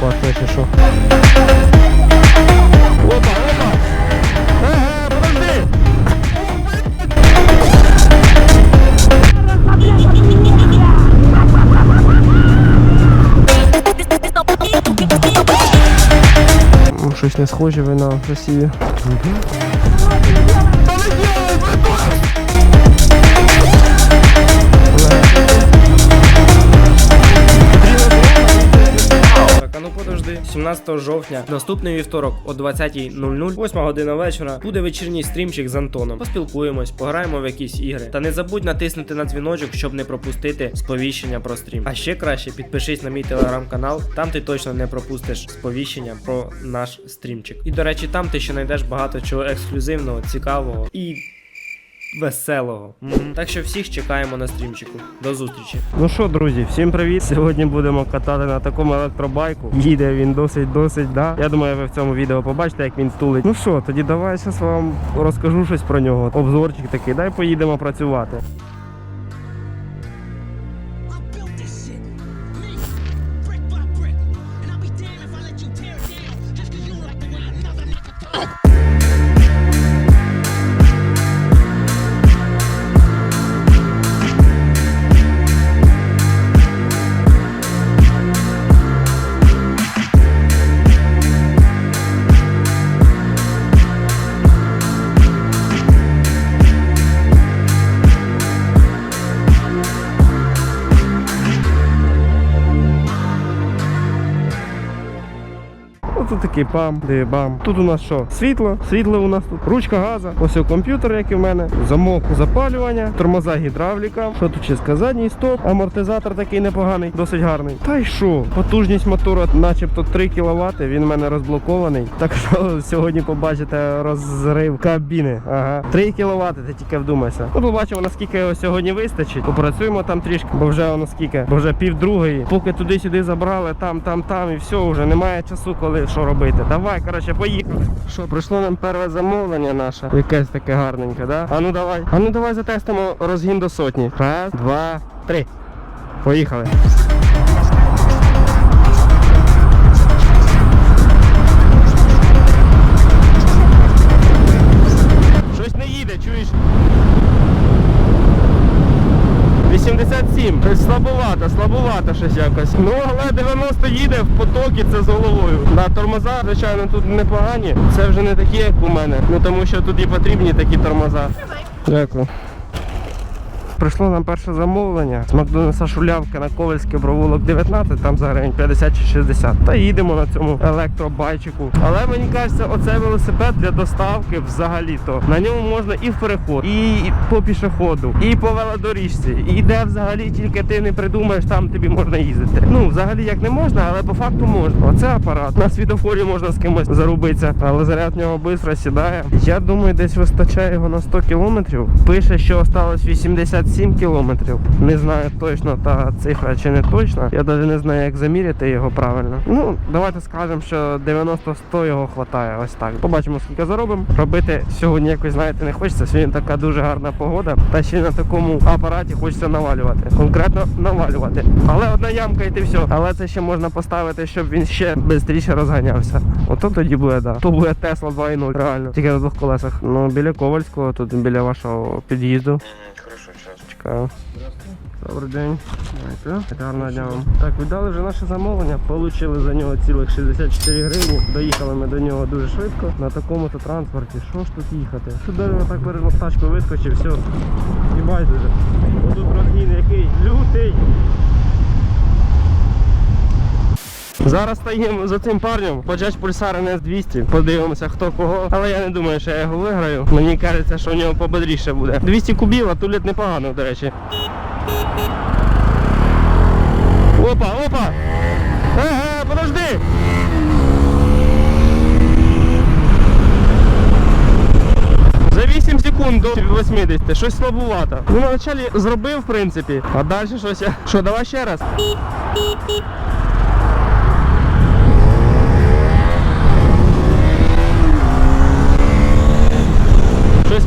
класно, чи що. Опа, опа! Ага, подожди! Щось не схоже ви на Росію. 17 жовтня, наступний вівторок о 20.00, 8 година вечора, буде вечірній стрімчик з Антоном. Поспілкуємось, пограємо в якісь ігри. Та не забудь натиснути на дзвіночок, щоб не пропустити сповіщення про стрім. А ще краще підпишись на мій телеграм-канал, там ти точно не пропустиш сповіщення про наш стрімчик. І до речі, там ти ще знайдеш багато чого ексклюзивного, цікавого і. Веселого. Мгм. Так що всіх чекаємо на стрімчику. До зустрічі. Ну що, друзі, всім привіт. Сьогодні будемо катати на такому електробайку. Їде він досить, досить, да. Я думаю, ви в цьому відео побачите, як він стулить. Ну що, тоді давай зараз вам розкажу щось про нього. Обзорчик такий, дай поїдемо працювати. Такий пам, де бам. Тут у нас що? Світло, світло у нас тут, ручка газа, ось о комп'ютер, і в мене, замок запалювання, тормоза гідравліка. Що тут ще сказати? Стоп, амортизатор такий непоганий, досить гарний. Та й що? Потужність мотора, начебто 3 кВт, він в мене розблокований. Так що сьогодні побачите розрив кабіни. Ага. 3 кВт, ти тільки вдумайся. Ну, побачимо, наскільки його сьогодні вистачить. Попрацюємо там трішки, бо вже воно скільки, бо вже пів другої. Поки туди-сюди забрали, там, там, там, і все, вже немає часу, коли що робити. Давай, коротше, поїхали. Що, прийшло нам перше замовлення наше. Якесь таке гарненьке, да? А ну давай. А ну давай затестимо розгін до сотні. Раз, два, три. Поїхали. 87. Щось слабовато, слабовато щось якось. Ну, але 90 їде в потоки, це з головою. На тормоза, звичайно, тут непогані. Це вже не такі, як у мене. Ну тому що тут і потрібні такі тормоза. Дякую. Прийшло нам перше замовлення з Макдональдса Шулявка на Ковальське провулок 19, там за гривень 50 чи 60. Та їдемо на цьому електробайчику. Але мені кажеться, оцей велосипед для доставки взагалі-то. На ньому можна і в переход, і по пішоходу, і по велодоріжці. І де взагалі тільки ти не придумаєш, там тобі можна їздити. Ну, взагалі як не можна, але по факту можна. Оце апарат. На світофорі можна з кимось зарубитися, але заряд в нього швидко сідає. Я думаю, десь вистачає його на 100 кілометрів. Пише, що осталось 87 кілометрів. Не знаю точно та цифра чи не точно. Я навіть не знаю, як заміряти його правильно. Ну, давайте скажемо, що 90-100 його хватає. Ось так. Побачимо, скільки заробимо. Робити сьогодні якось, знаєте, не хочеться. Сьогодні така дуже гарна погода. Та ще на такому апараті хочеться навалювати. Конкретно навалювати. Але одна ямка і ти все. Але це ще можна поставити, щоб він ще швидше розганявся. Ото тоді буде, да. То буде Тесла 2.0, реально. Тільки на двох колесах. Ну, біля Ковальського, тут біля вашого під'їзду. Чекаю. Добрий день. Гарного дня вам. Так, віддали вже наше замовлення, получили за нього цілих 64 гривні. Доїхали ми до нього дуже швидко на такому-то транспорті. Що ж тут їхати? Чудово так перед тачку вискочив, все. І байдуже. Отут розгін який лютий. Зараз стоїмо за цим парнем, Bajaj Pulsar NS 200. Подивимося, хто кого. Але я не думаю, що я його виграю. Мені кажеться, що в нього пободріше буде. 200 кубів, а тулет непогано, до речі. Опа, опа! Ага, подожди! За 8 секунд до 80, щось слабувато. Ну, на зробив, в принципі, а далі щось. Що, давай ще раз. Щось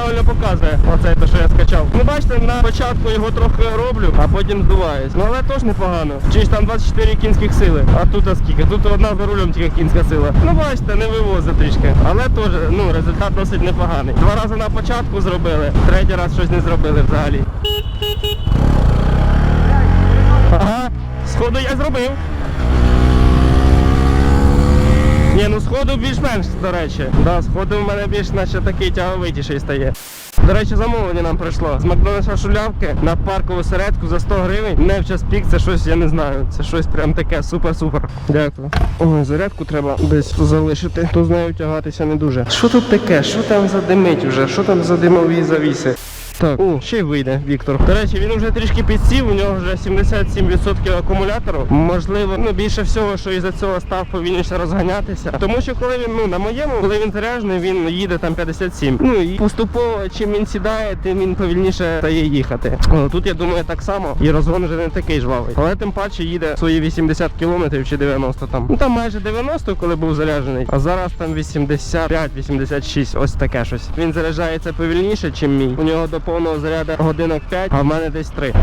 Неправильно показує. Оце те, що я скачав. Ну бачите, на початку його трохи роблю, а потім здуваюсь. Ну але теж непогано. Чи ж там 24 кінських сили. А тут а скільки? Тут одна за рулем тільки кінська сила. Ну бачите, не вивозить трішки. Але теж ну, результат досить непоганий. Два рази на початку зробили, третій раз щось не зробили взагалі. Ага, сходу я зробив. Ні, ну сходу більш-менш, до речі. Да, сходу в мене більш наче такий тяговитіший стає. До речі, замовлення нам прийшло. З Макдональдса шулявки на паркову середку за 100 гривень. Не в час пік, це щось, я не знаю. Це щось прям таке супер-супер. Дякую. Ой, зарядку треба десь залишити. То з нею тягатися не дуже. Що тут таке? Що там за димить вже? Що там за димові завіси? Так, о, ще й вийде Віктор. До речі, він вже трішки підсів, у нього вже 77% акумулятору. Можливо, ну більше всього, що із-за цього став повільніше розганятися. Тому що коли він ну на моєму, коли він заряджений, він їде там 57. Ну і поступово, чим він сідає, тим він повільніше стає їхати. О, тут я думаю так само. І розгон вже не такий жвавий. Але тим паче їде свої 80 км чи 90 там. Ну там майже 90, коли був заряджений. А зараз там 85-86, ось таке щось. Він заряджається повільніше, ніж мій. У нього до повного заряду годинок 5, а в мене десь 3.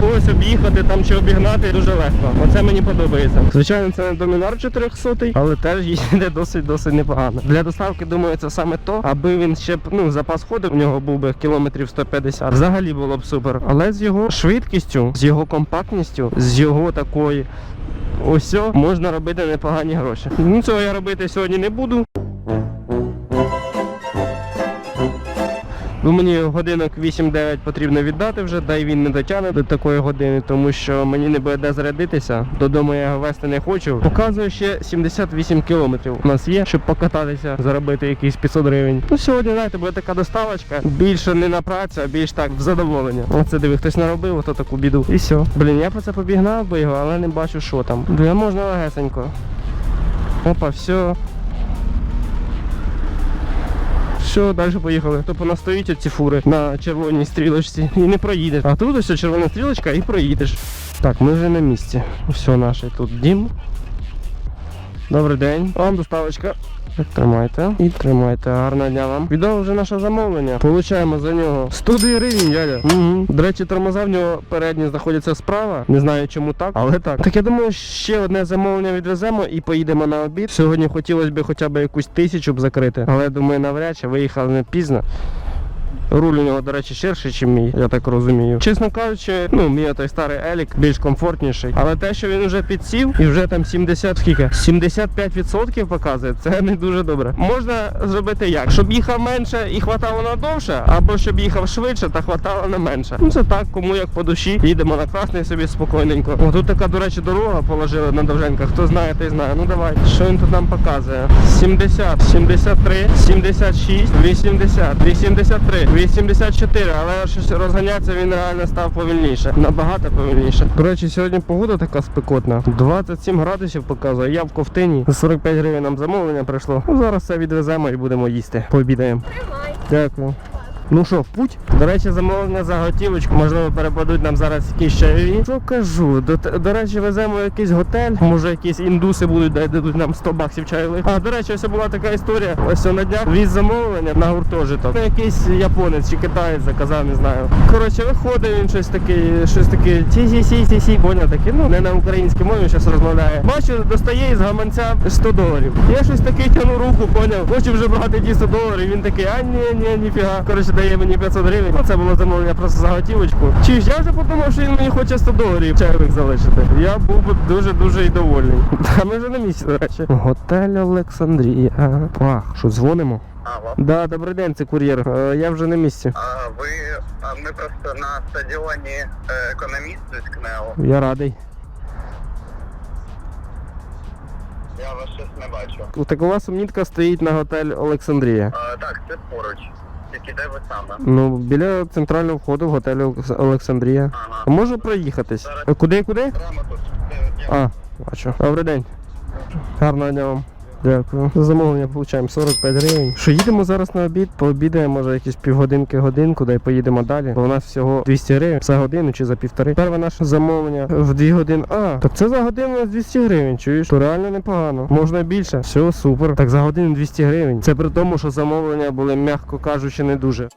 Когось об'їхати там чи обігнати дуже легко. Оце мені подобається. Звичайно, це не домінар 400, але теж їде досить досить непогано. Для доставки думаю, це саме то, аби він ще б ну запас ходу у нього був би кілометрів 150. Взагалі було б супер. Але з його швидкістю, з його компактністю, з його такої. Ось можна робити непогані гроші. Ну цього я робити сьогодні не буду. Ну, мені годинок 8-9 потрібно віддати вже, да й він не дотягне до такої години, тому що мені не буде де зарядитися. Додому я його вести не хочу. Показує ще 78 кілометрів. У нас є, щоб покататися, заробити якісь 500 гривень. Ну сьогодні, знаєте, буде така доставочка. Більше не на працю, а більш так в задоволення. Оце диви, хтось наробив, ото таку біду. І все. Блін, я по це побігнав би його, але не бачу, що там. Бля, можна легесенько. Опа, все. Все, далі поїхали. Тобто настоїть ці фури на червоній стрілочці і не проїдеш. А тут ось червона стрілочка і проїдеш. Так, ми вже на місці. Все, наше тут дім. Добрий день. Вам доставочка. Так, Тримайте і тримайте. Гарного дня вам. Відомо вже наше замовлення. Получаємо за нього 100 гривень, Яля. Угу. До речі, тормоза в нього передні знаходяться справа. Не знаю чому так, але так. Так я думаю, ще одне замовлення відвеземо і поїдемо на обід. Сьогодні хотілося б хоча б якусь тисячу б закрити. Але думаю, навряд чи виїхали не пізно. Руль у нього, до речі, ширший, ніж мій, я так розумію. Чесно кажучи, ну, мій той старий Елік більш комфортніший. Але те, що він вже підсів і вже там 70 скільки? 75% показує, це не дуже добре. Можна зробити як? Щоб їхав менше і хватало на довше, або щоб їхав швидше та хватало на менше. Ну це так, кому як по душі. Їдемо на красний собі спокійненько. О, тут така, до речі, дорога положили на довженках. Хто знає, той знає. Ну давай. Що він тут нам показує? 70, 73, 76, 80, 83, 84, але щось розганятися він реально став повільніше. Набагато повільніше. Речі, сьогодні погода така спекотна. 27 градусів показує. Я в ковтині. За 45 гривень нам замовлення прийшло. Ну зараз все відвеземо і будемо їсти. Пообідаємо. Дякую. Ну що, в путь? До речі, замовлення за готівочку, можливо, перепадуть нам зараз якісь чайові. Що кажу? До, до речі, веземо якийсь готель, може якісь індуси будуть, де дадуть нам 100 баксів чайових. А, до речі, ось була така історія. Ось на днях віз замовлення на гуртожиток. Якийсь японець чи китаєць заказав, не знаю. Коротше, виходить він щось таке, щось таке ті сі сі сі сі поняв таке, ну не на українській мові зараз розмовляє. Бачу, достає із гаманця 100 доларів. Я щось таке тяну руку, поняв. Хочу вже брати ті 100 доларів. Він такий, а ні, ні, ніфіга. Коротше, дає мені 500 гривень. Це було замовлення просто за готівочку. Чи ж я вже подумав, що він мені хоче 100 доларів чайових залишити. Я був би дуже-дуже і довольний. Та ми вже на місці, до речі. Готель Олександрія. Ах, що дзвонимо? Алло. Да, добрий день, це кур'єр. Е, Я вже на місці. А ви а ми просто на стадіоні е, економіст з КНЕО. Я радий. Я вас щось не бачу. Так у вас мітка стоїть на готель Олександрія. А, так, це поруч. Тільки де ви саме? Ну, біля центрального входу в готелю Олександрія. Ага. Можу проїхатись. Куди, куди? Прямо тут. А, бачу. Добрий день. Гарного дня вам. Дякую. За замовлення получаємо 45 гривень. Що їдемо зараз на обід, пообідаємо, може якісь півгодинки, годинку, да й поїдемо далі. Бо у нас всього 200 гривень за годину чи за півтори. Перше наше замовлення в 2 години. А, так це за годину у нас 200 гривень, чуєш? То реально непогано. Можна більше. Все, супер. Так за годину 200 гривень. Це при тому, що замовлення були, м'яко кажучи, не дуже.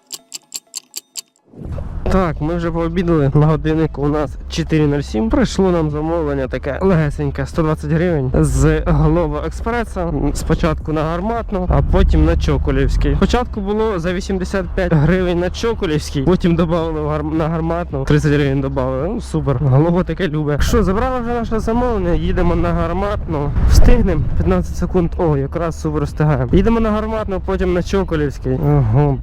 Так, ми вже пообідали. На годиннику у нас 4.07. Прийшло нам замовлення таке легесеньке 120 гривень з Глова Експреса. Спочатку на гарматну, а потім на Чоколівський. Спочатку було за 85 гривень на Чоколівський, потім додали на гарматну. 30 гривень додали. Ну супер. Глова таке любить. Що, забрали вже наше замовлення, їдемо на гарматну. Встигнемо 15 секунд. О, якраз супер встигаємо. Їдемо на гарматну, потім на Чоколівський. Ого,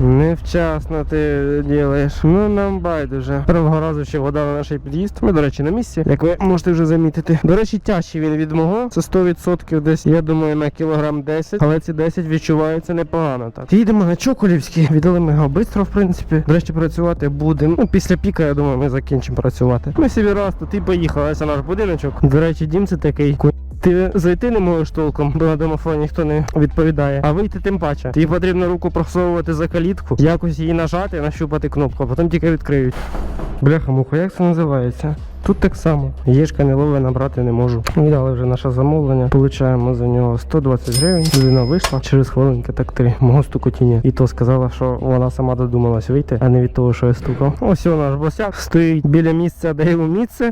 Невчасно ти ділаєш. Ну нам байдуже. Першого разу ще вода на наш під'їзд. Ми, до речі, на місці, як ви можете вже замітити. До речі, тяжчий він від мого. Це 100% десь, я думаю, на кілограм 10, але ці 10 відчуваються непогано. Так. Їдемо на Чоколівський. Віддали ми його швидко, в принципі. До речі, працювати будемо. Ну, після піка, я думаю, ми закінчимо працювати. Ми собі раз тут і поїхали. Ось наш будиночок. До речі, дім це такий. Ти зайти не можеш толком, бо на домофоні ніхто не відповідає. А вийти тим паче. Тобі потрібно руку просовувати за калітку, якось її нажати, нащупати кнопку, а потім тільки відкриють. Бляха муха, як це називається? Тут так само. Єшка не лове, набрати не можу. Віддали вже наше замовлення. Получаємо за нього 120 гривень. Людина вийшла через хвилинки, так три мого стукотіння. І то сказала, що вона сама додумалась вийти, а не від того, що я стукав. Ось наш босяк стоїть біля місця, де йому місце.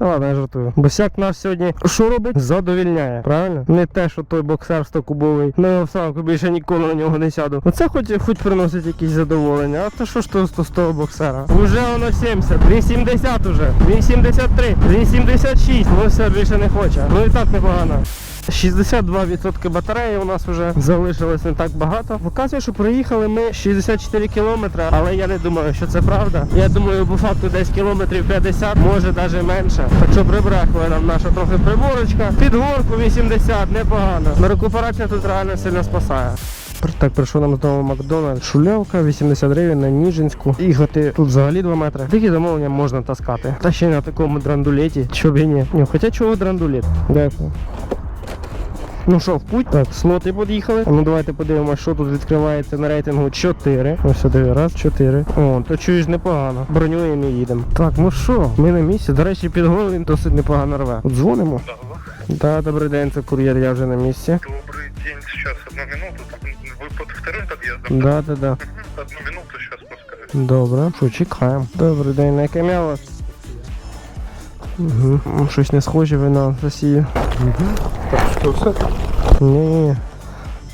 Ладно, я жартую. Босяк нас сьогодні що робить? Задовільняє, правильно? Не те, що той боксер 100-кубовий. На обставку більше ніколи на нього не сяду. Оце хоч, хоч приносить якісь задоволення. А то що ж то з того боксера? Уже воно 70, він 70 уже, він 73, він 76. Ну все, більше не хоче. Ну і так непогано. 62% батареї у нас вже залишилось не так багато. Вказує, що проїхали ми 64 кілометри, але я не думаю, що це правда. Я думаю, по факту десь кілометрів 50, може навіть менше. Так що прибрехує нам наша трохи приборочка. Під горку 80, непогано. На рекуперація тут реально сильно спасає. Так, прийшов нам знову Макдональд. Шулявка, 80 гривень на Ніжинську. Іготи тут взагалі 2 метри. Такі замовлення можна таскати. Та ще й на такому драндулеті. Чого б і ні. Хоча чого драндулет. Дякую. Ну що, в путь? Так, слоти під'їхали. А Ну давайте подивимося, що тут відкривається на рейтингу 4. Ось сюди, раз, 4. О, то чуєш непогано. Бронюємо і їдемо. Так, ну що, ми на місці. До речі, під голову він досить непогано рве. От дзвонимо. Так, добрий день, це кур'єр, я вже на місці. Добрый день, сейчас одну минуту. Вы под вторым подъездом? Да, да, да. Одну минуту сейчас пускаю. Добре, що чекаємо. Добрий день, на яке м'яло? Угу. Щось не схоже ви на Росію. Так, что все? Ні, ні.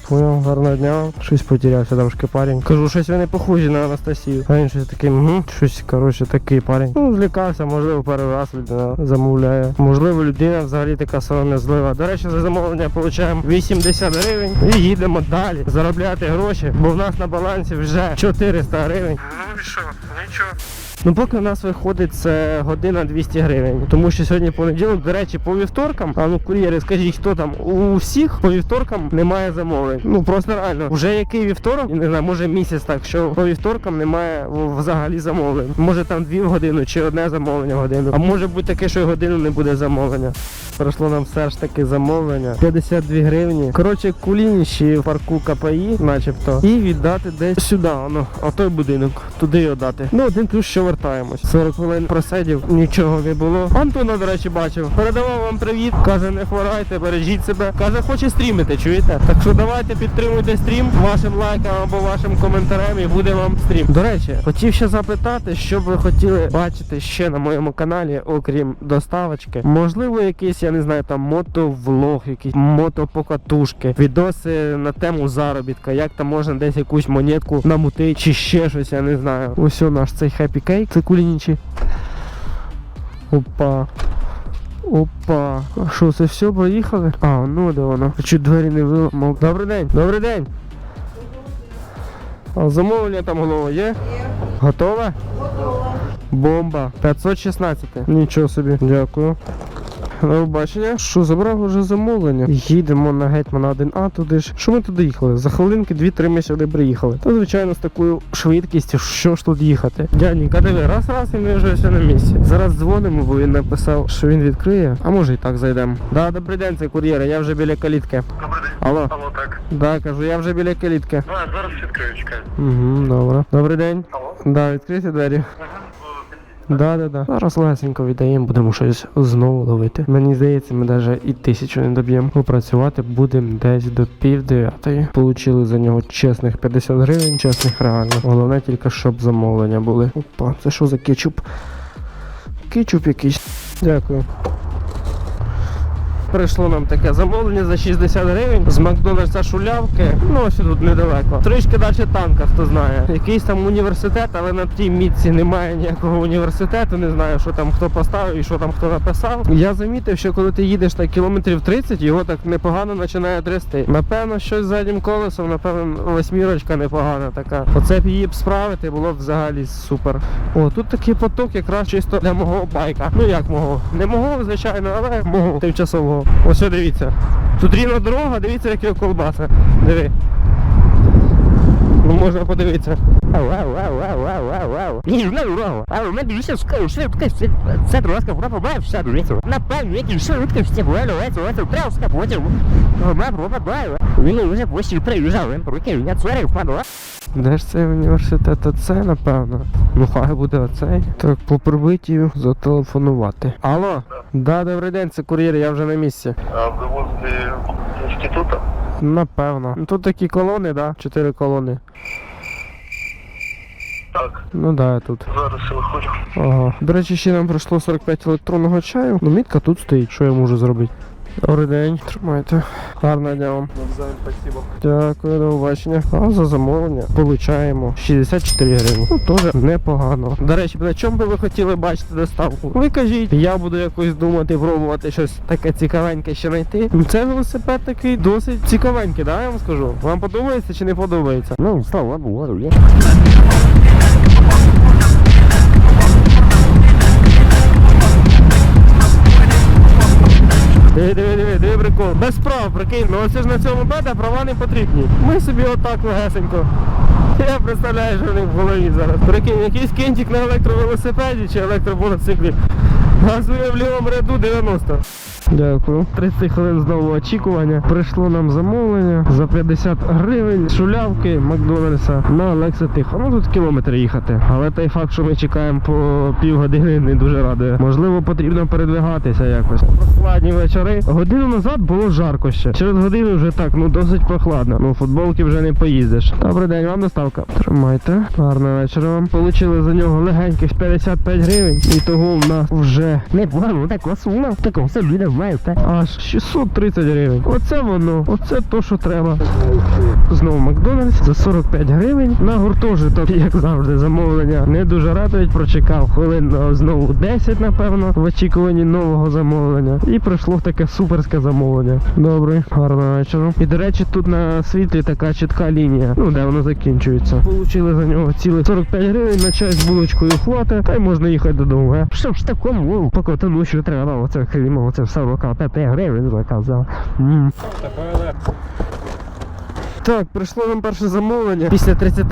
Понял, гарного дня. Щось потерявся трошки парень. Кажу, щось ви не похожі на Анастасію. А він щось такий, угу, щось, коротше, такий парень. Ну, злякався, можливо, перший раз людина замовляє. Можливо, людина взагалі така сором'язлива. До речі, за замовлення отримуємо 80 гривень і їдемо далі заробляти гроші, бо в нас на балансі вже 400 гривень. Ну и что? Ничего. Ну, поки в нас виходить це година 200 гривень. Тому що сьогодні понеділок, до речі, по вівторкам, а ну кур'єри, скажіть, хто там у всіх по вівторкам немає замовлень. Ну просто реально, вже який вівторок, не знаю, може місяць так, що по вівторкам немає взагалі замовлень. Може там дві в годину чи одне замовлення в годину. А може бути таке, що й годину не буде замовлення. Прийшло нам все ж таки замовлення. 52 гривні. Коротше, кулініші в парку КПІ, начебто, і віддати десь сюди, ну, а той будинок, туди його дати. Ну, один плюс, що вертаємось. 40 хвилин просидів, нічого не було. Антона, до речі, бачив. Передавав вам привіт. Каже, не хворайте, бережіть себе. Каже, хоче стрімити, чуєте? Так що давайте підтримуйте стрім вашим лайком або вашим коментарем і буде вам стрім. До речі, хотів ще запитати, що б ви хотіли бачити ще на моєму каналі, окрім доставочки. Можливо, якийсь, я не знаю, там мотовлог, якісь мотопокатушки, відоси на тему заробітка, як там можна десь якусь монетку намутити, чи ще щось, я не знаю. Ось о наш цей хеппі кейк, це кулінічі. Опа. Опа. А що, це все, проїхали? А, ну де воно. Чуть двері не виламав. Добрий день. Добрий день. А замовлення там голова є? Є. Готове? Готове. Бомба. 516. Нічого собі. Дякую. До побачення. Що, забрав уже замовлення? Їдемо на гетьмана 1А туди ж. Що ми туди їхали? За хвилинки 2-3 ми сюди приїхали. Та звичайно з такою швидкістю, що ж тут їхати. Дяденька, диви, раз раз і ми вже все на місці. Зараз дзвонимо, бо він написав, що він відкриє. А може і так зайдемо. Да, добрий день, це кур'єр, я вже біля калітки. Добрий день. Алло, Алло, так. да, кажу, я вже біля калітки. Ну, я зараз відкрию, чекаю. Угу, добре. Добрий день. Алло. Да, відкрийте двері. Да, да, да. Зараз легенько віддаємо, будемо щось знову ловити. Мені здається, ми навіть і тисячу не доб'ємо. Попрацювати будемо десь до пів дев'ятої. Получили за нього чесних 50 гривень, чесних реально. Головне тільки, щоб замовлення були. Опа, це що за кетчуп? Кетчуп якийсь. Дякую. Прийшло нам таке замовлення за 60 гривень з Макдональдса шулявки. Ну ось тут недалеко. Трішки далі танка, хто знає. Якийсь там університет, але на тій мітці немає ніякого університету. Не знаю, що там хто поставив і що там хто написав. Я замітив, що коли ти їдеш так кілометрів 30, його так непогано починає трясти. Напевно, щось заднім колесом, напевно, восьмірочка непогана така. Оце б її б справити було б взагалі супер. О, тут такий поток якраз чисто для мого байка. Ну як мого? Не мого, звичайно, але мого тимчасового. Ось дивіться. Тут рівна дорога, дивіться, як його колбаса. Диви. Ну можна подивитися. Він вже постійно приїжджав, він прикинь, я цварив впадала. Де ж цей університет? Оце, напевно. Ну хай буде оцей. Так, по прибиттю зателефонувати. Алло? Да, добрий день, це кур'єр, я вже на місці. А ви возле інституту? Напевно. Ну тут такі колони, да? Чотири колони. Так, Ну да, я тут. зараз я виходжу. Ага. До речі, ще нам прийшло 45 електронного чаю. Ну, мітка тут стоїть. Що я можу зробити? Добрий день, тримайте. Гарного дня вам. Дякую, до побачення. А за замовлення получаємо 64 гривні. Ну, теж непогано. До речі, на чому би ви хотіли бачити доставку? Ви кажіть, я буду якось думати, пробувати щось таке цікавеньке ще знайти. Ну, Це велосипед такий досить цікавенький, да, я вам скажу. Вам подобається чи не подобається? Ну, слава Богу, я. Диви, диви, диви, диви прикол. Без прав, прикинь, ну оце ж на цьому беда права не потрібні. Ми собі отак легесенько. Я представляю, що в них в голові зараз. Прикинь, якийсь кінчик на електровелосипеді чи електромотоциклі. Газує в лівому ряду 90. Дякую. 30 хвилин знову очікування. Прийшло нам замовлення за 50 гривень шулявки Макдональдса на Лекса Тихо. Ну тут кілометр їхати. Але той факт, що ми чекаємо по півгодини, не дуже радує. Можливо, потрібно передвигатися якось. Прохладні вечори. Годину назад було жарко ще. Через годину вже так, ну досить прохладно. Ну, футболки вже не поїздиш. Добрий день, вам доставка. Тримайте. Гарного вечора вам. Получили за нього легеньких 55 гривень. І того в нас вже Не погано, так сума. Такого все люди знають, аж 630 гривень. Оце воно, оце то, що треба. Знову Макдональдс за 45 гривень. На гуртожиток, як завжди, замовлення не дуже радують. Прочекав хвилин знову 10, напевно, в очікуванні нового замовлення. І прийшло таке суперське замовлення. Добре, гарного вечора. І до речі, тут на світлі така чітка лінія, ну де воно закінчується. Получили за нього цілих 45 гривень на чай з булочкою хвата, та й можна їхати додому. Що ж такому, поки тому що треба, оце крім, оце 45 гривень заказав. М. Так, прийшло нам перше замовлення після 30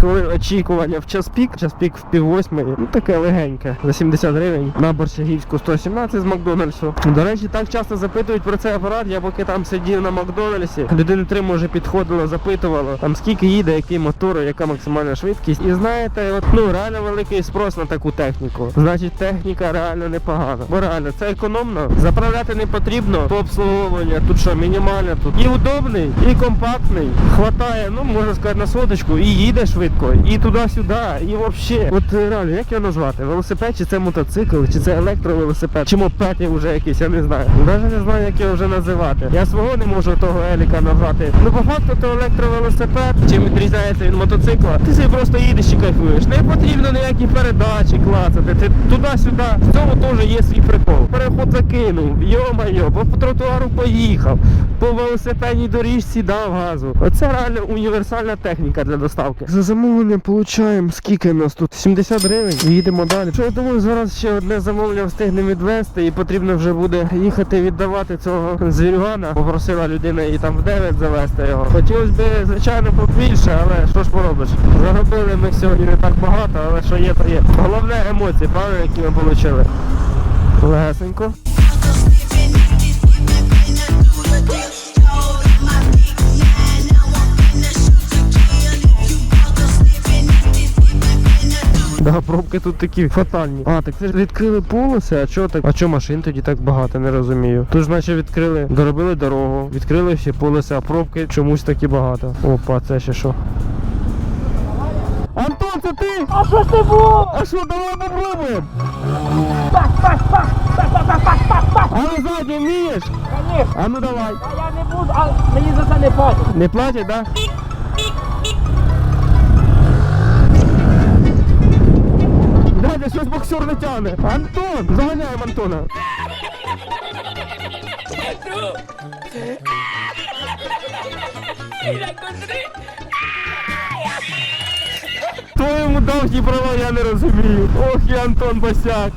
хвилин очікування в час пік. Час пік в пів восьмої. Ну таке легеньке. За 70 гривень. На Борщагівську 117 з Макдональдсу. До речі, так часто запитують про цей апарат. Я поки там сидів на Макдональдсі. Людини три може підходило, запитувало, там скільки їде, який мотор, яка максимальна швидкість. І знаєте, от ну реально великий спрос на таку техніку. Значить, техніка реально непогана. Бо реально це економно. Заправляти не потрібно. По обслуговування тут що, мінімальне тут. І удобний, і компактний. Хватає, ну можна сказати, на соточку, і їде швидко, і туди-сюди, і взагалі. От е, реально, як його назвати? Велосипед, чи це мотоцикл, чи це електровелосипед, чи мопед вже якийсь, я не знаю. Навіть не знаю, як його вже називати. Я свого не можу того еліка назвати. Ну по факту то електровелосипед, чим відрізняється від мотоцикла. Ти собі просто їдеш і кайфуєш. Не потрібно ніякі передачі, клацати. Ти туди-сюди. В цьому теж є свій прикол. Переход закинув, йо-майо, по тротуару поїхав, по велосипедній доріжці дав газу. Оце реально універсальна техніка для доставки. За замовлення получаємо скільки нас тут? 70 гривень. І їдемо далі. Що я думаю, зараз ще одне замовлення встигнемо відвести, і потрібно вже буде їхати віддавати цього звірюгана. Попросила людина її там в 9 завести його. Хотілося б, звичайно, побільше, але що ж поробиш? Заробили ми сьогодні не так багато, але що є, то є. Головне емоції, правильно, які ми отримали. Легесенько. Да, пробки тут такі фатальні. А, так це ж відкрили полоси, а чого так? А чого машин тоді так багато, не розумію. Тут ж наче відкрили, доробили дорогу, відкрили всі полоси, а пробки чомусь такі багато. Опа, це ще що? Антон, це ти? А що ти був? А що, давай попробуємо? Так, так, так, так, так, так, так, так, так. А на задній вмієш? Конечно. А ну давай. А я не буду, а мені за це не платять. Не платять, да? Дядя, щось боксер не тягне. Антон! Заганяємо Антона. Хто йому дав ті права, я не розумію. Ох, і Антон Босяк.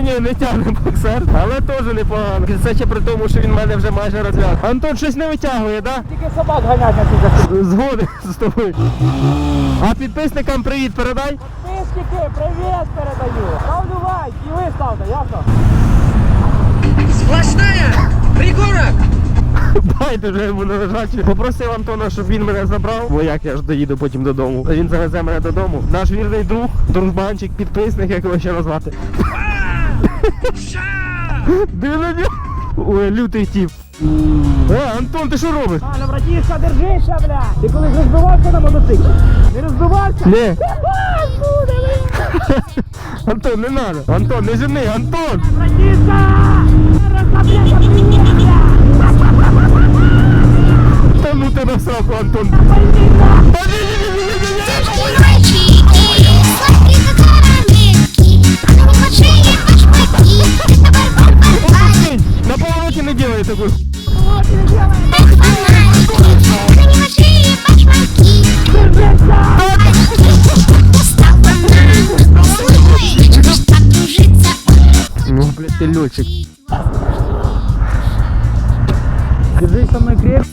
Ні-ні-ні, не тягне боксер, але теж непогано. Це ще при тому, що він мене вже майже розв'яз. Антон щось не витягує, так? Тільки собак ганять на ці засіди. З тобою. А підписникам привіт передай. Писники, привіт передаю. Ставлю лайк і ви ставте, ясно? Байдуже йому на лежачі. Попросив Антона, щоб він мене забрав, бо як я ж доїду потім додому. Він завезе мене додому. Наш вірний друг, дружбанчик, підписник, як його ще назвати. Ой, лютий тіп. Е, Антон, ти що робиш? А, ну братішка, держися, бля. Ти колись розбивався на мотоциклі? Не розбивався? Ні. Антон, не надо. Антон, не жени, Антон! Братішка! Розслабляйся, привіт, бля. Та ну ти на сраку, Антон. я такой... Ну, блядь, ты летчик. Держись со мной крепко.